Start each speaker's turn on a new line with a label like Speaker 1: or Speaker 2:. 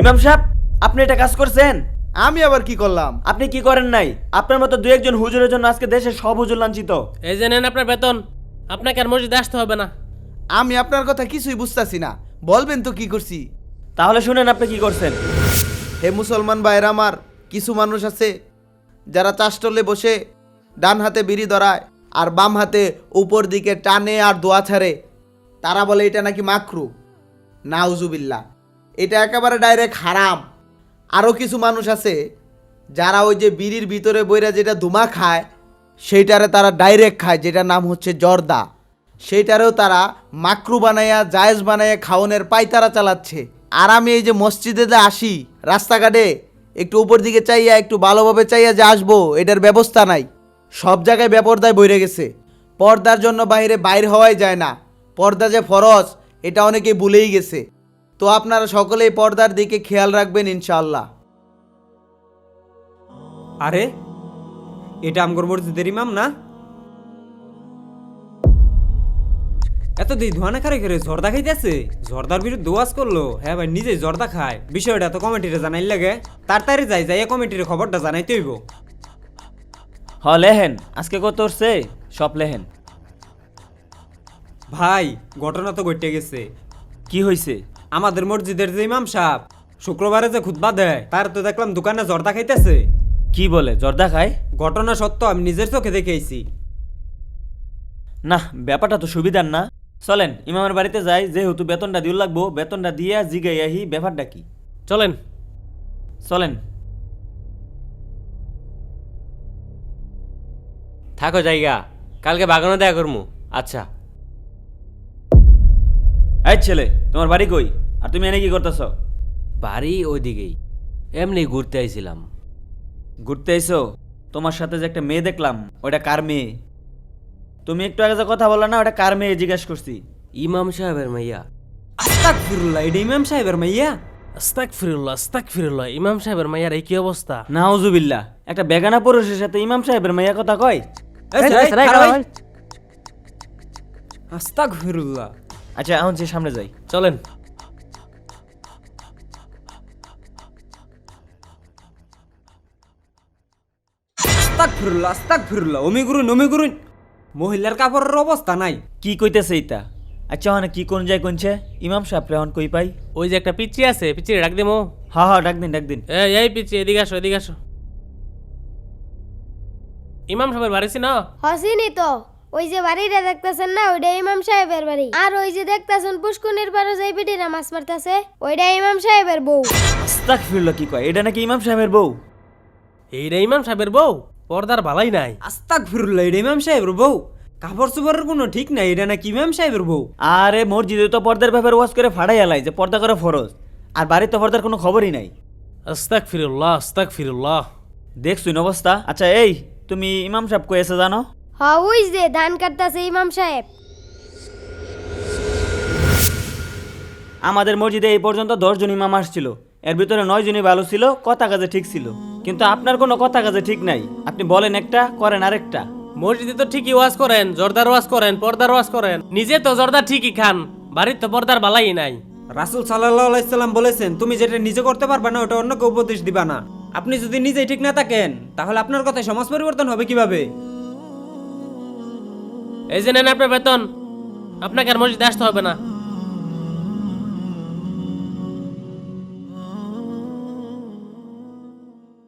Speaker 1: ইমাম সাহেব আপনি এটা কাজ করছেন?
Speaker 2: আমি আবার কি করলাম?
Speaker 1: আপনি কি করেন নাই? আপনার মতো দু একজন হুজুরের জন্য আজকে দেশের সব হুজুর লাঞ্ছিত।
Speaker 3: এই যে নেন আপনার বেতন আপনাকে আর মসজিদে আসতে হবে না।
Speaker 2: আমি আপনার কথা কিছুই বুঝতাছি না। বলবেন তো কি করছি?
Speaker 1: তাহলে শুনেন আপনি কি করছেন।
Speaker 2: হে মুসলমান ভাইয়ের আমার কিছু মানুষ আছে যারা চাষটলে বসে ডান হাতে বিড়ি ধরায় আর বাম হাতে উপর দিকে টানে আর দোয়া ছাড়ে। তারা বলে এটা নাকি মাকরু। নাউজুবিল্লা এটা একেবারে ডাইরেক্ট হারাম। আরও কিছু মানুষ আছে, যারা ওই যে বিড়ির ভিতরে বইরা যেটা ধুমা খায়, সেইটারে তারা ডাইরেক্ট খায়, যেটার নাম হচ্ছে জর্দা। সেইটারেও তারা মাকরু বানাইয়া, জায়েজ বানাইয়া খাওনের পাইতারা চালাচ্ছে। আর আমি এই যে মসজিদে যে আসি, রাস্তাঘাটে, একটু উপর দিকে চাইয়া, একটু ভালোভাবে চাইয়া যে আসব, এটার ব্যবস্থা নাই। সব জায়গায় বেপরদায় বইরে গেছে। পর্দার জন্য বাইরে, বাইর হওয়াই যায় না। পর্দা যে ফরজ, এটা অনেকেই ভুলেই গেছে। তো আপনারা সকলেই পর্দার দিকে খেয়াল রাখবেন ইনশাআল্লাহ।
Speaker 4: আরে এটা আমগর মসজিদের ইমাম না? এত ধোয়ানা খারে করে জর্দা খাইতেছে? জর্দার বিরুদ্ধে ওয়াজ করল। হ্যাঁ ভাই নিজেই জর্দা খায়। বিষয়টা তো কমিটিরে জানাই লাগে। তাড়াতাড়ি যাই যাই কমিটির খবরটা জানাইতে হইব।
Speaker 1: হ লেহেন। আজকে কত উঠছে? সব লেহেন।
Speaker 4: ভাই ঘটনা তো ঘটে গেছে।
Speaker 1: কি হয়েছে
Speaker 4: আমাদের মসজিদের যে ইমাম সাহেব শুক্রবারে যে খুতবা দেয় তার তো দেখলাম দোকানে জর্দা খাইতেছে।
Speaker 1: কি বলে জর্দা খায়?
Speaker 4: ঘটনা সত্য আমি নিজের চোখে দেখে আইছি
Speaker 1: না ব্যাপারটা তো সুবিধার না। চলেন ইমামের বাড়িতে যাই যেহেতু বেতনটা দিও লাগবো বেতনটা দিয়া জিগাই আহি ব্যাপারটা কি?
Speaker 3: চলেন।
Speaker 1: চলেন।
Speaker 5: থাকো জায়গা কালকে বাগানে দেখা করমু। আচ্ছা।
Speaker 1: এই ছেলে তোমার বাড়ি কই? আর তুমি এনে কি করতেছ?
Speaker 5: বাড়ি ওইদিকেই। এমনি ঘুরতে আইছিলাম।
Speaker 1: ঘুরতে আইছো? তোমার সাথে যে একটা মেয়ে দেখলাম ওটা কার মেয়ে? তুমি একটু আগে যে কথা বললা না ওটা কার মেয়ে জিজ্ঞেস করছি।
Speaker 5: ইমাম সাহেবের মাইয়া।
Speaker 4: আস্তাক ফিরুল্লাহ এটা ইমাম সাহেবের মাইয়া?
Speaker 3: আস্তাক ফিরুল্লাহ আস্তাক ফিরুল্লাহ ইমাম সাহেবের মাইয়ার এই কি অবস্থা?
Speaker 1: নাউজুবিল্লাহ একটা বেগানা পুরুষের সাথে ইমাম সাহেবের মাইয়া কথা কয়।
Speaker 4: আস্তাক ফিরুল্লাহ
Speaker 1: আচ্ছা এখন যে সামনে যাই।
Speaker 3: চলেন।
Speaker 4: আস্তাক ফিরুল্লাহ আস্তাক ফিরুল্লাহ অমি গুরুন অমি গুরুন মহিলার কাপড়ের অবস্থা নাই।
Speaker 1: কি কইতেছে এইটা? আচ্ছা মানে কি কোন যায় কোনছে? ইমাম সাহেব রেহন কই পাই?
Speaker 3: ওই যে একটা পিচি আছে পিচি ডাক দেবো
Speaker 1: হা হা ডাক দিন ডাক দিন।
Speaker 3: এই এই পিচি এদিকে আসো এদিকে আসো। ইমাম সাহেবের বাড়ি না?
Speaker 6: হসিনি তো। ওই যে বাড়িটা দেখতেছেন না ওইটা ইমাম সাহেবের বাড়ি। আর ওই যে দেখতেছেন পুষ্কুনির পারে যে পিটিরা মাছ মারতেছে ওইটা ইমাম সাহেবের বউ।
Speaker 1: আস্তাক ফিরল কি কয়? এটা নাকি ইমাম সাহেবের বউ?
Speaker 3: এইটা ইমাম সাহেবের বউ? পর্দার বালাই নাই।
Speaker 4: আস্তাক ফিরুল্লাহ এটা ইমাম সাহেবের বউ। কাপড় চোপড়ের কোনো ঠিক নাই এটা নাকি ইমাম সাহেবের বউ।
Speaker 1: আরে মসজিদে তো পর্দার ব্যাপারে ওয়াজ করে ফাড়াই আলাই যে পর্দা করে ফরজ আর বাড়িতে তো পর্দার কোনো খবরই নাই।
Speaker 3: আস্তাক ফিরুল্লাহ আস্তাক ফিরুল্লাহ
Speaker 1: দেখছুন অবস্থা? আচ্ছা এই তুমি ইমাম সাহেব এসে জানো?
Speaker 6: হ ওই যে ধান কাটতেছে ইমাম সাহেব।
Speaker 1: আমাদের মসজিদে এই পর্যন্ত দশজন ইমাম আসছিল। এর ভিতরে নয় জনই ভালো ছিল কথা কাজে ঠিক ছিল। কিন্তু আপনার কোনো কথা কাজে ঠিক নাই। আপনি বলেন একটা করেন আরেকটা।
Speaker 3: মসজিদে তো ঠিকই ওয়াজ করেন জর্দার ওয়াজ করেন পর্দার ওয়াজ করেন। নিজে তো জর্দা ঠিকই খান বাড়ির তো পর্দার বালাই নাই।
Speaker 4: রাসুল সাল্লাহ আলাইসাল্লাম বলেছেন তুমি যেটা নিজে করতে পারবে না ওটা অন্যকে উপদেশ দিবা না। আপনি যদি নিজে ঠিক না থাকেন তাহলে আপনার কথায় সমাজ পরিবর্তন হবে কীভাবে?
Speaker 3: এই যে নেন আপনার বেতন আপনাকে আর মসজিদে আসতে হবে না।